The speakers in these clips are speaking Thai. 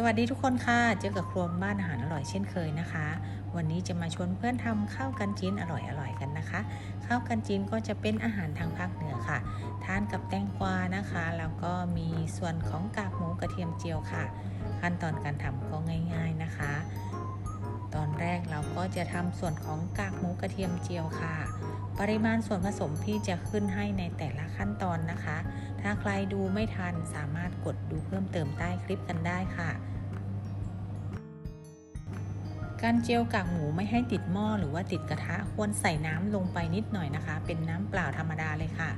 สวัสดีทุกคนค่ะ เจอกับครัวบ้านอาหารอร่อยเช่นเคยนะคะ วันนี้จะมาชวนเพื่อนทำข้าวกันจีนอร่อยๆกันนะคะ ข้าวกันจีนก็จะเป็นอาหารทางภาคเหนือค่ะ ทานกับแตงกวานะคะ แล้วก็มีส่วนของกากหมูกระเทียมเจียวค่ะ ขั้นตอนการทำก็ง่าย ๆนะคะ ตอนแรกเราก็จะทำส่วนของกากหมูกระเทียมเจียวค่ะ ปริมาณส่วนผสมพี่จะขึ้นให้ในแต่ละขั้นตอนนะคะ ถ้าใครดูไม่ทันสามารถกดดูเพิ่มเติมใต้คลิปกันได้ค่ะ การเจียวกากหมูไม่ให้ติดหม้อหรือว่าติดกระทะควรใส่น้ำลงไปนิดหน่อยนะคะ เป็นน้ำเปล่าธรรมดาเลยค่ะ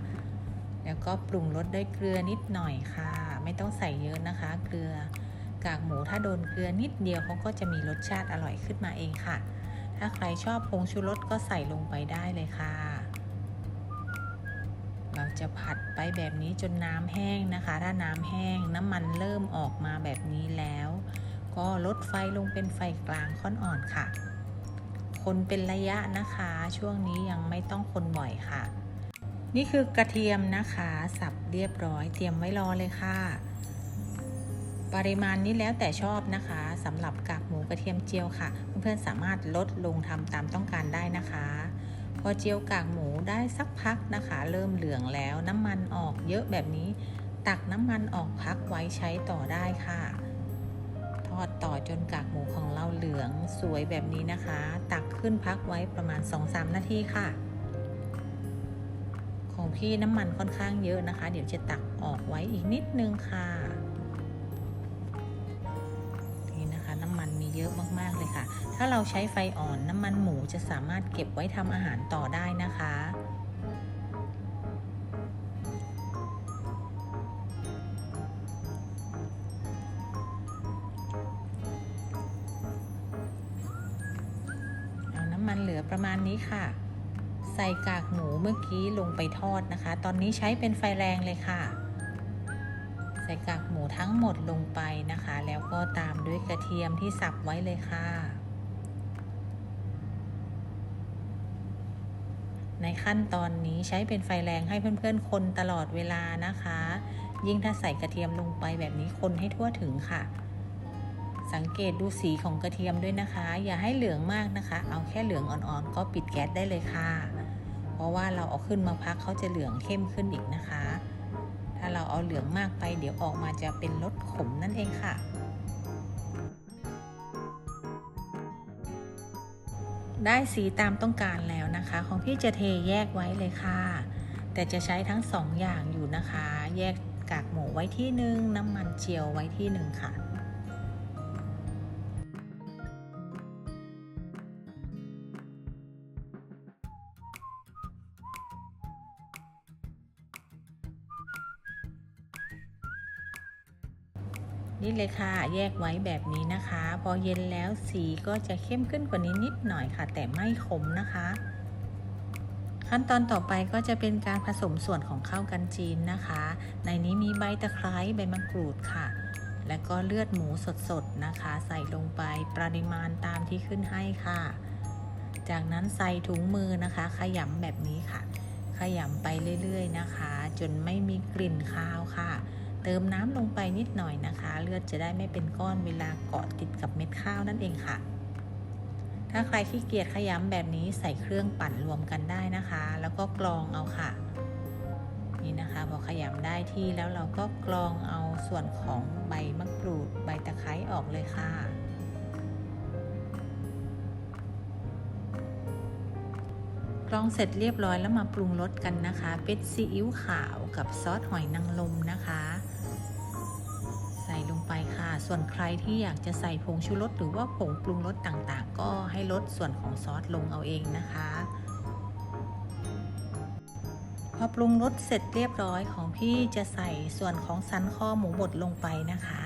แล้วก็ปรุงรสด้วยเกลือนิดหน่อยค่ะ ไม่ต้องใส่เยอะนะคะ เกลือกากหมูถ้าโดนเกลือนิดเดียวเขาก็จะมีรสชาติอร่อยขึ้นมาเองค่ะ ถ้าใครชอบผงชูรสก็ใส่ลงไปได้เลยค่ะ จะผัดไปแบบนี้จนน้ำแห้งนะคะ ถ้าน้ำแห้งน้ำมันเริ่มออกมาแบบนี้แล้ว ก็ลดไฟลงเป็นไฟกลางค่อนอ่อนค่ะ คนเป็นระยะนะคะ ช่วงนี้ยังไม่ต้องคนบ่อยค่ะ นี่คือกระเทียมนะคะ สับเรียบร้อยเตรียมไว้รอเลยค่ะ ปริมาณนี้แล้วแต่ชอบนะคะสำหรับกากหมูกระเทียมเจียวค่ะ เพื่อนๆสามารถลดลงทำตามต้องการได้นะคะ พอเจียวกากหมูได้สักพักนะคะ เริ่มเหลืองแล้วน้ำมันออกเยอะแบบนี้ ตักน้ำมันออกพักไว้ใช้ต่อได้ค่ะ ทอดต่อจนกากหมูของเราเหลืองสวยแบบนี้นะคะ ตักขึ้นพักไว้ประมาณ 2-3 นาทีค่ะ ของพี่น้ำมันค่อนข้างเยอะนะคะ เดี๋ยวจะตักออกไว้อีกนิดนึงค่ะ นี่นะคะน้ำมันมีเยอะมากๆ ค่ะ ถ้าเราใช้ไฟอ่อนน้ำมันหมูจะสามารถเก็บไว้ทำอาหารต่อได้นะคะเอาน้ำมันเหลือประมาณนี้ค่ะ ใส่กากหมูเมื่อกี้ลงไปทอดนะคะ ตอนนี้ใช้เป็นไฟแรงเลยค่ะ ส่กากหมูทั้งหมดลงไปนะคะ แล้วก็ตามด้วยกระเทียมที่สับไว้เลยค่ะ ในขั้นตอนนี้ใช้เป็นไฟแรงให้เพื่อนๆ คนตลอดเวลานะคะ ยิ่งถ้าใส่กระเทียมลงไปแบบนี้คนให้ทั่วถึงค่ะ สังเกตดูสีของกระเทียมด้วยนะคะ อย่าให้เหลืองมากนะคะ เอาแค่เหลืองอ่อนๆ ก็ปิดแก๊สได้เลยค่ะ เพราะว่าเราเอาขึ้นมาพักเขาจะเหลืองเข้มขึ้นอีกนะคะ ถ้าเราเอาเหลืองมากไป เดี๋ยวออกมาจะเป็นรสขมนั่นเองค่ะ ได้สีตามต้องการแล้วนะคะ ของพี่จะเทแยกไว้เลยค่ะ แต่จะใช้ทั้งสองอย่างอยู่นะคะ แยกกากหมูไว้ที่หนึ่งน้ำมันเจียวไว้ที่หนึ่งค่ะ นี่เลยค่ะ แยกไว้แบบนี้นะคะ พอเย็นแล้วสีก็จะเข้มขึ้นกว่านี้นิดหน่อยค่ะ แต่ไม่ขมนะคะ ขั้นตอนต่อไปก็จะเป็นการผสมส่วนของข้าวกันจีนนะคะ ในนี้มีใบตะไคร้ใบมะกรูดค่ะ และก็เลือดหมูสดๆนะคะ ใส่ลงไปปริมาณตามที่ขึ้นให้ค่ะ จากนั้นใส่ถุงมือนะคะ ขยำแบบนี้ค่ะ ขยำไปเรื่อยๆนะคะ จนไม่มีกลิ่นคาวค่ะ เติมน้ำลงไปนิดหน่อยนะคะ เลือดจะได้ไม่เป็นก้อนเวลาเกาะติดกับเม็ดข้าวนั่นเองค่ะ ถ้าใครขี้เกียจขยำแบบนี้ใส่เครื่องปั่นรวมกันได้นะคะ แล้วก็กรองเอาค่ะ นี่นะคะพอขยำได้ที่แล้วเราก็กรองเอาส่วนของใบมะกรูดใบตะไคร้ออกเลยค่ะกรองเสร็จเรียบร้อยแล้วมาปรุงรสกันนะคะ เป็นซีอิ๊วขาวกับซอสหอยนางรมนะคะ ไปค่ะ ส่วนใครที่อยากจะใส่ผงชูรสหรือว่าผงปรุงรสต่างๆ ก็ให้ลดส่วนของซอสลงเอาเองนะคะ พอปรุงรสเสร็จเรียบร้อยของพี่จะใส่ส่วนของสันคอหมูบดลงไปนะคะ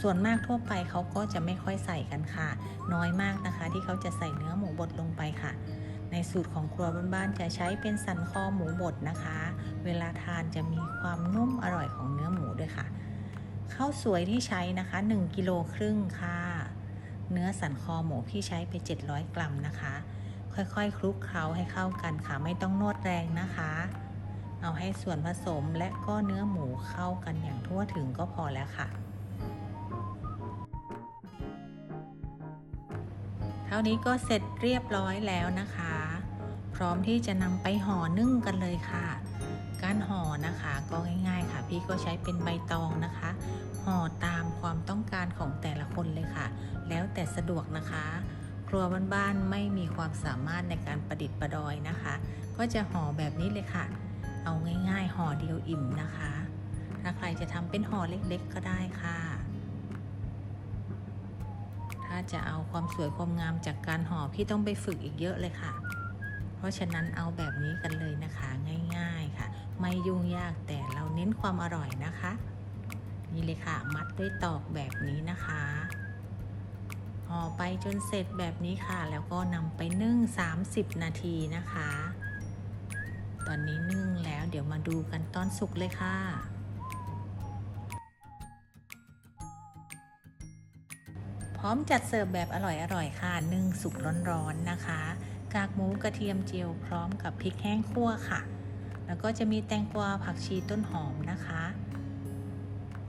ส่วนมากทั่วไปเขาก็จะไม่ค่อยใส่กันค่ะ น้อยมากนะคะ ที่เขาจะใส่เนื้อหมูบดลงไปค่ะในสูตรของครัวบ้านๆจะใช้เป็นสันคอหมูบดนะคะ เวลาทานจะมีความนุ่มอร่อยของเนื้อหมูด้วยค่ะ ข้าวสวยที่ใช้นะคะ1กิโลครึ่งค่ะ เนื้อสันคอหมูพี่ใช้ไป 700 กรัมนะคะ ค่อยๆ คลุกเคล้าให้เข้ากันค่ะ ไม่ต้องนวดแรงนะคะ เอาให้ส่วนผสมและก็เนื้อหมูเข้ากันอย่างทั่วถึงก็พอแล้วค่ะ เท่านี้ก็เสร็จเรียบร้อยแล้วนะคะ พร้อมที่จะนำไปห่อนึ่งกันเลยค่ะ การห่อนะคะก็ง่าย พี่ก็ใช้เป็นใบตองนะคะห่อตามความต้องการของแต่ละคนเลยค่ะ แล้วแต่สะดวกนะคะ ครัวบ้านๆไม่มีความสามารถในการประดิษฐ์ประดอยนะคะ ก็จะห่อแบบนี้เลยค่ะ เอาง่าย ๆห่อเดียวอิ่มนะคะ ถ้าใครจะทำเป็นห่อเล็กๆก็ได้ค่ะ ถ้าจะเอาความสวยความงามจากการห่อพี่ต้องไปฝึกอีกเยอะเลยค่ะ เพราะฉะนั้นเอาแบบนี้กันเลยนะคะง่าย ๆค่ะ ไม่ยุ่งยากแต่เราเน้นความอร่อยนะคะ นี่เลยค่ะ มัดด้วยตอกแบบนี้นะคะห่อไปจนเสร็จแบบนี้ค่ะ แล้วก็นำไปนึ่ง 30 นาทีนะคะ ตอนนี้นึ่งแล้วเดี๋ยวมาดูกันตอนสุกเลยค่ะ พร้อมจัดเสิร์ฟแบบอร่อยๆค่ะ นึ่งสุกร้อนๆนะคะ กากหมูกระเทียมเจียวพร้อมกับพริกแห้งคั่วค่ะ แล้วก็จะมีแตงกวาผักชีต้นหอมนะคะ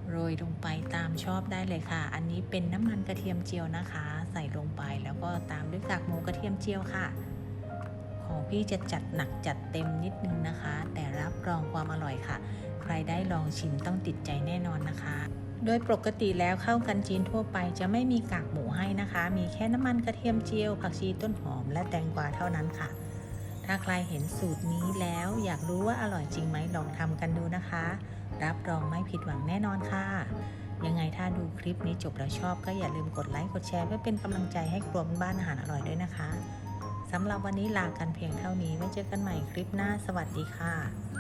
โรยลงไปตามชอบได้เลยค่ะ อันนี้เป็นน้ำมันกระเทียมเจียวนะคะ ใส่ลงไปแล้วก็ตามด้วยกากหมูกระเทียมเจียวค่ะ ของพี่จะจัดหนักจัดเต็มนิดนึงนะคะ แต่รับรองความอร่อยค่ะ ใครได้ลองชิมต้องติดใจแน่นอนนะคะโดยปกติแล้วข้าวกันจีนทั่วไปจะไม่มีกากหมูให้นะคะ มีแค่น้ำมันกระเทียมเจียว ผักชีต้นหอมและแตงกวาเท่านั้นค่ะ ถ้าใครเห็นสูตรนี้แล้วอยากรู้ว่าอร่อยจริงไหมลองทำกันดูนะคะ รับรองไม่ผิดหวังแน่นอนค่ะ ยังไงถ้าดูคลิปนี้จบแล้วชอบก็อย่าลืมกดไลค์กดแชร์เพื่อเป็นกำลังใจให้ครัวบ้านอาหารอร่อยด้วยนะคะสำหรับวันนี้ลากันเพียงเท่านี้ไว้เจอกันใหม่คลิปหน้าสวัสดีค่ะ